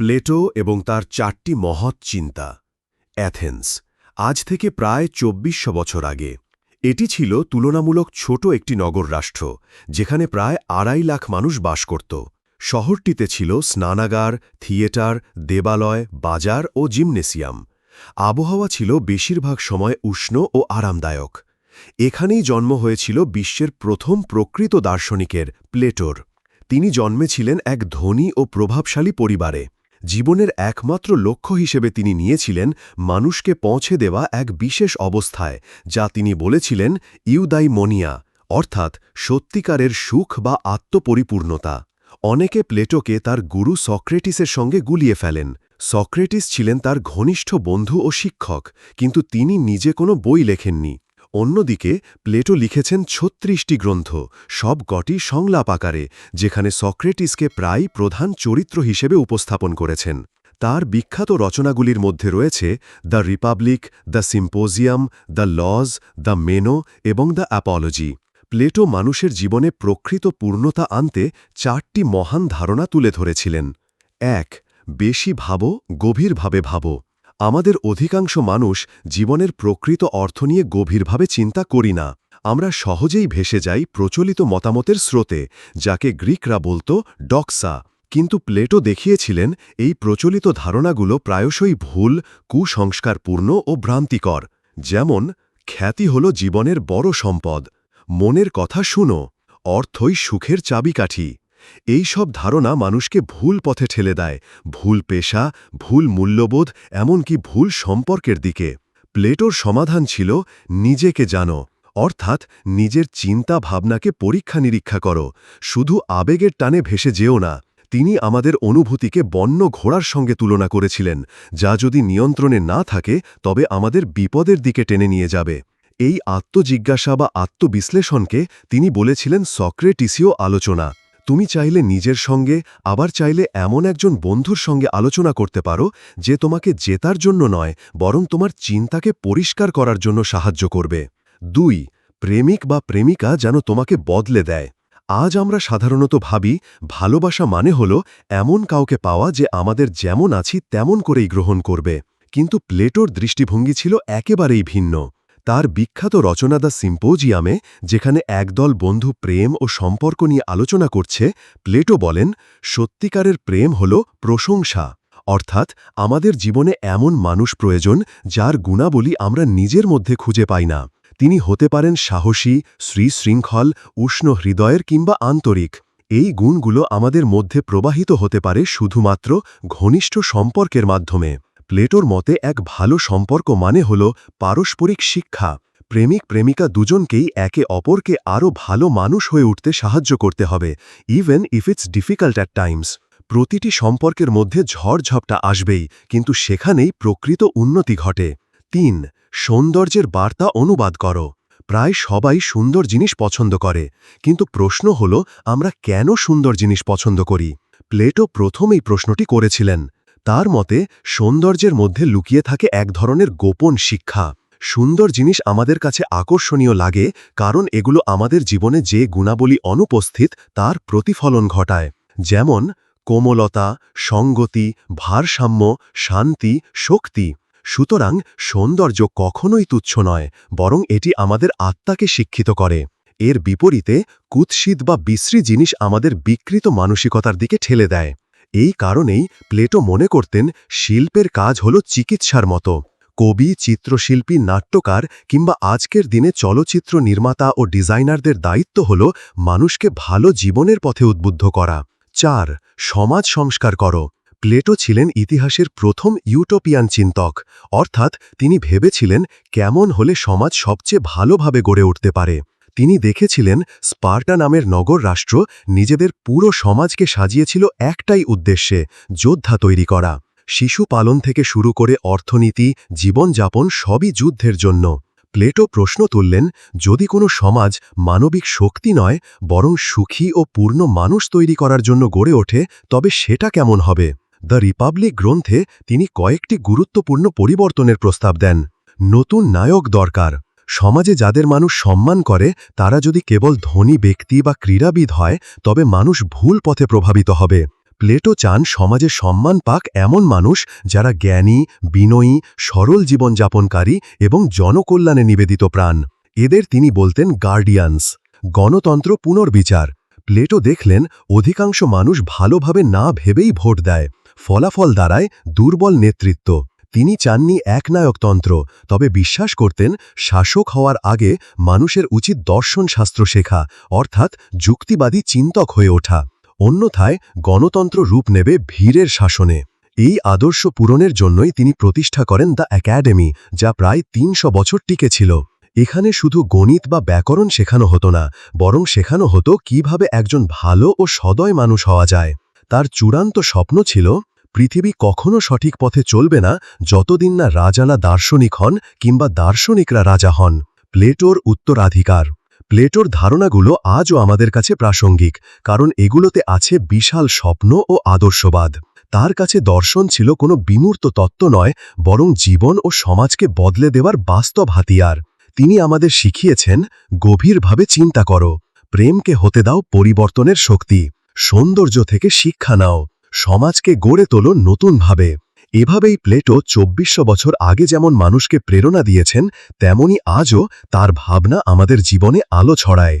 Plato এবং তার চারটি মহৎ চিন্তা। অ্যাথেন্স, আজ থেকে প্রায় চব্বিশশো বছর আগে। এটি ছিল তুলনামূলক ছোট একটি নগর রাষ্ট্র, যেখানে প্রায় আড়াই লাখ মানুষ বাস করত। শহরটিতে ছিল স্নানাগার, থিয়েটার, দেবালয়, বাজার ও জিমনেসিয়াম। আবহাওয়া ছিল বেশিরভাগ সময় উষ্ণ ও আরামদায়ক। এখানেই জন্ম হয়েছিল বিশ্বের প্রথম প্রকৃত দার্শনিকের, প্লেটোর। তিনি জন্মেছিলেন এক ধনী ও প্রভাবশালী পরিবারে। জীবনের একমাত্র লক্ষ্য হিসেবে তিনি নিয়েছিলেন মানুষকে পৌঁছে দেওয়া এক বিশেষ অবস্থায়, যা তিনি বলেছিলেন ইউদাইমোনিয়া, অর্থাৎ সত্যিকারের সুখ বা আত্মপরিপূর্ণতা। অনেকে প্লেটোকে তার গুরু সক্রেটিসের সঙ্গে গুলিয়ে ফেলেন। সক্রেটিস ছিলেন তার ঘনিষ্ঠ বন্ধু ও শিক্ষক, কিন্তু তিনি নিজে কোনো বই লেখেননি। অন্যদিকে, প্লেটো লিখেছেন ছত্রিশটি গ্রন্থ, সব কটি সংলাপ আকারে, যেখানে সক্রেটিসকে প্রায় প্রধান চরিত্র হিসেবে উপস্থাপন করেছেন। তার বিখ্যাত রচনাগুলির মধ্যে রয়েছে the Republic, the Symposium, the Laws, the Meno এবং দ্য অ্যাপোলজি। প্লেটো মানুষের জীবনে প্রকৃত পূর্ণতা আনতে চারটি মহান ধারণা তুলে ধরেছিলেন। এক, বেশি ভাবো, গভীরভাবে ভাবো। আমাদের অধিকাংশ মানুষ জীবনের প্রকৃত অর্থ নিয়ে গভীরভাবে চিন্তা করি না। আমরা সহজেই ভেসে যাই প্রচলিত মতামতের স্রোতে, যাকে গ্রিকরা বলত ডক্সা। কিন্তু প্লেটো দেখিয়েছিলেন এই প্রচলিত ধারণাগুলো প্রায়শই ভুল, কুসংস্কারপূর্ণ ও ভ্রান্তিকর। যেমন, খ্যাতি হল জীবনের বড় সম্পদ। মনের কথা শুনো, অর্থই সুখের চাবিকাঠি। এই সব ধারণা মানুষকে ভুল পথে ঠেলে দেয়, ভুল পেশা, ভুল মূল্যবোধ, এমনকি ভুল সম্পর্কের দিকে। প্লেটোর সমাধান ছিল, নিজেকে জানো, অর্থাৎ নিজের চিন্তা ভাবনাকে পরীক্ষা নিরীক্ষা করো, শুধু আবেগের টানে ভেসে যেও না। তিনি আমাদের অনুভূতিকে বন্য ঘোড়ার সঙ্গে তুলনা করেছিলেন, যা যদি নিয়ন্ত্রণে না থাকে, তবে আমাদের বিপদের দিকে টেনে নিয়ে যাবে। এই আত্মজিজ্ঞাসা বা আত্মবিশ্লেষণকে তিনি বলেছিলেন সক্রেটিসীয় আলোচনা। তুমি চাইলে নিজের সঙ্গে, আবার চাইলে এমন একজন বন্ধুর সঙ্গে আলোচনা করতে পারো, যে তোমাকে জেতার জন্য নয়, বরং তোমার চিন্তাকে পরিষ্কার করার জন্য সাহায্য করবে। দুই, প্রেমিক বা প্রেমিকা যেন তোমাকে বদলে দেয়। আজ আমরা সাধারণত ভাবি, ভালোবাসা মানে হল এমন কাউকে পাওয়া যে আমাদের যেমন আছি তেমন করেই গ্রহণ করবে। কিন্তু প্লেটোর দৃষ্টিভঙ্গি ছিল একেবারেই ভিন্ন। তার বিখ্যাত রচনা দ্য সিম্পোজিয়ামে, যেখানে একদল বন্ধু প্রেম ও সম্পর্ক নিয়ে আলোচনা করছে, প্লেটো বলেন, সত্যিকারের প্রেম হল প্রশংসা। অর্থাৎ, আমাদের জীবনে এমন মানুষ প্রয়োজন, যার গুণাবলী আমরা নিজের মধ্যে খুঁজে পাই না। তিনি হতে পারেন সাহসী, শ্রীশৃঙ্খল, উষ্ণ হৃদয়ের কিংবা আন্তরিক। এই গুণগুলো আমাদের মধ্যে প্রবাহিত হতে পারে শুধুমাত্র ঘনিষ্ঠ সম্পর্কের মাধ্যমে। প্লেটোর মতে এক ভালো সম্পর্ক মানে হল পারস্পরিক শিক্ষা। প্রেমিক প্রেমিকা দুজনকেই একে অপরকে আরও ভালো মানুষ হয়ে উঠতে সাহায্য করতে হবে even if it's difficult at times প্রতিটি সম্পর্কের মধ্যে ঝড়ঝপটা আসবেই, কিন্তু সেখানেই প্রকৃত উন্নতি ঘটে। তিন, সৌন্দর্যের বার্তা অনুবাদ করো। প্রায় সবাই সুন্দর জিনিস পছন্দ করে, কিন্তু প্রশ্ন হল, আমরা কেন সুন্দর জিনিস পছন্দ করি? প্লেটো প্রথমেই প্রশ্নটি করেছিলেন তার মতে, সৌন্দর্যের মধ্যে লুকিয়ে থাকে এক ধরনের গোপন শিক্ষা। সুন্দর জিনিস আমাদের কাছে আকর্ষণীয় লাগে, কারণ এগুলো আমাদের জীবনে যে গুণাবলী অনুপস্থিত, তার প্রতিফলন ঘটায়। যেমন, কোমলতা, সঙ্গতি, ভারসাম্য, শান্তি, শক্তি। সুতরাং, সৌন্দর্য কখনোই তুচ্ছ নয়, বরং এটি আমাদের আত্মাকে শিক্ষিত করে। এর বিপরীতে, কুৎসিত বা বিশ্রী জিনিস আমাদের বিকৃত মানসিকতার দিকে ঠেলে দেয়। এই কারণেই প্লেটো মনে করতেন শিল্পের কাজ হল চিকিৎসার মতো। কবি, চিত্রশিল্পী, নাট্যকার কিংবা আজকের দিনে চলচ্চিত্র নির্মাতা ও ডিজাইনারদের দায়িত্ব হল মানুষকে ভালো জীবনের পথে উদ্বুদ্ধ করা। চার, সমাজ সংস্কার করো। প্লেটো ছিলেন ইতিহাসের প্রথম ইউটোপিয়ান চিন্তক। অর্থাৎ তিনি ভেবেছিলেন কেমন হলে সমাজ সবচেয়ে ভালোভাবে গড়ে উঠতে পারে। তিনি দেখেছিলেন স্পার্টা নামের নগর রাষ্ট্র নিজেদের পুরো সমাজকে সাজিয়েছিল একটাই উদ্দেশ্যে, যোদ্ধা তৈরি করা। শিশু পালন থেকে শুরু করে অর্থনীতি, জীবনযাপন সবই যুদ্ধের জন্য। প্লেটো প্রশ্ন তুললেন, যদি কোনো সমাজ মানবিক শক্তি নয়, বরং সুখী ও পূর্ণ মানুষ তৈরি করার জন্য গড়ে ওঠে, তবে সেটা কেমন হবে? দ্য রিপাবলিক গ্রন্থে তিনি কয়েকটি গুরুত্বপূর্ণ পরিবর্তনের প্রস্তাব দেন। নতুন নায়ক দরকার। সমাজে যাদের মানুষ সম্মান করে, তারা যদি কেবল ধনী ব্যক্তি বা ক্রীড়াবিদ হয়, তবে মানুষ ভুল পথে প্রভাবিত হবে। প্লেটো চান সমাজে সম্মান পাক এমন মানুষ যারা জ্ঞানী, বিনয়ী, সরল জীবনযাপনকারী এবং জনকল্যাণে নিবেদিত প্রাণ। এদের তিনি বলতেন গার্ডিয়ানস গণতন্ত্র পুনর্বিচার। প্লেটো দেখলেন, অধিকাংশ মানুষ ভালোভাবে না ভেবেই ভোট দেয়। ফলাফল দ্বারায় দুর্বল নেতৃত্ব। তিনি চাননি একনায়কতন্ত্র, তবে বিশ্বাস করতেন শাসক হওয়ার আগে মানুষের উচিত দর্শন শাস্ত্র শেখা, অর্থাৎ যুক্তিবাদী চিন্তক হয়ে ওঠা। অন্যথায় গণতন্ত্র রূপ নেবে ভীরের শাসনে। এই আদর্শ পূরণের জন্যই তিনি প্রতিষ্ঠা করেন দ্য একাডেমি, যা প্রায় তিনশো বছর টিকেছিল এখানে শুধু গণিত বা ব্যাকরণ শেখানো হতো না, বরং শেখানো হতো কীভাবে একজন ভালো ও সদয় মানুষ হওয়া যায়। তার চূড়ান্ত স্বপ্ন ছিল পৃথিবী কখনো সঠিক পথে চলবে না যতদিন না রাজালা দার্শনিক হন কিংবা দার্শনিকরা রাজা হন। প্লেটোর উত্তরাধিকার। প্লেটোর ধারণাগুলো আজও আমাদের কাছে প্রাসঙ্গিক, কারণ এগুলোতে আছে বিশাল স্বপ্ন ও আদর্শবাদ। তার কাছে দর্শন ছিল কোনো বিমূর্ত তত্ত্ব নয়, বরং জীবন ও সমাজকে বদলে দেওয়ার বাস্তব হাতিয়ার। তিনি আমাদের শিখিয়েছেন, গভীরভাবে চিন্তা করো। প্রেমকে হতে দাও পরিবর্তনের শক্তি। সৌন্দর্য থেকে শিক্ষা নাও। সমাজকে গড়ে তোল নতুনভাবে। এভাবেই প্লেটো চব্বিশশো বছর আগে যেমন মানুষকে প্রেরণা দিয়েছেন, তেমনি আজও তার ভাবনা আমাদের জীবনে আলো ছড়ায়।